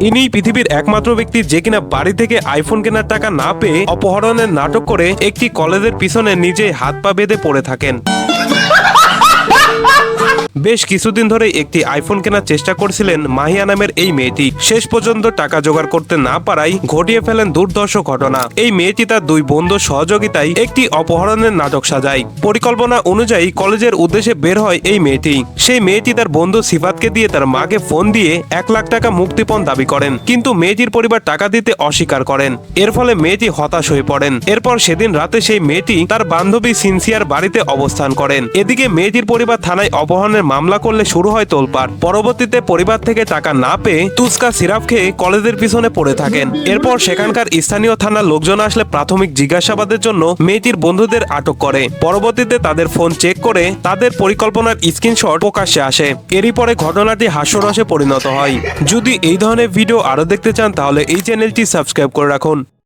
ইনি পৃথিবীর একমাত্র ব্যক্তি যে কিনা বাড়ি থেকে আইফোন কেনার টাকা না পেয়ে অপহরণের নাটক করে একটি কলেজের পিছনে নিজে হাত পা বেঁধে পড়ে থাকেন। বেশ কিছুদিন ধরে একটি আইফোন কেনার চেষ্টা করছিলেন মাহিয়া নামের এই মেয়েটি। শেষ পর্যন্ত টাকা জোগাড় করতে না পারায় ঘটিয়ে ফেলেন দুর্দর্শ ঘটনা। এই মেয়েটি তার দুই বন্ধুর সহযোগিতায় একটি অপহরণের নাটক সাজায়। পরিকল্পনা অনুযায়ী কলেজের উদ্দেশ্যে বের হয় এই মেয়েটি। সেই মেয়েটি তার বন্ধু সিফাতকে দিয়ে তার মাকে ফোন দিয়ে এক লাখ টাকা মুক্তিপণ দাবি করেন। কিন্তু মেয়েটির পরিবার টাকা দিতে অস্বীকার করেন। এর ফলে মেয়েটি হতাশ হয়ে পড়েন। এরপর সেদিন রাতে সেই মেয়েটি তার বান্ধবী সিনসিয়ার বাড়িতে অবস্থান করেন। এদিকে মেয়েটির পরিবার থানায় অপহরণের মামলা করলে শুরু হয় তোলপাড়। পরবর্তীতে পরিবার থেকে টাকা না পেয়ে তুস্কা সিরাপ খেয়ে কলেজের পিছনে পড়ে থাকেন। এরপর সেখানকার স্থানীয় থানার লোকজন আসলে প্রাথমিক জিজ্ঞাসাবাদের জন্য মেয়েটির বন্ধুদের আটক করে। পরবর্তীতে তাদের ফোন চেক করে তাদের পরিকল্পনার স্ক্রিনশট প্রকাশ্যে আসে। এরই পরে ঘটনাটি হাস্যরসে পরিণত হয়। যদি এই ধরনের ভিডিও আরও দেখতে চান তাহলে এই চ্যানেলটি সাবস্ক্রাইব করে রাখুন।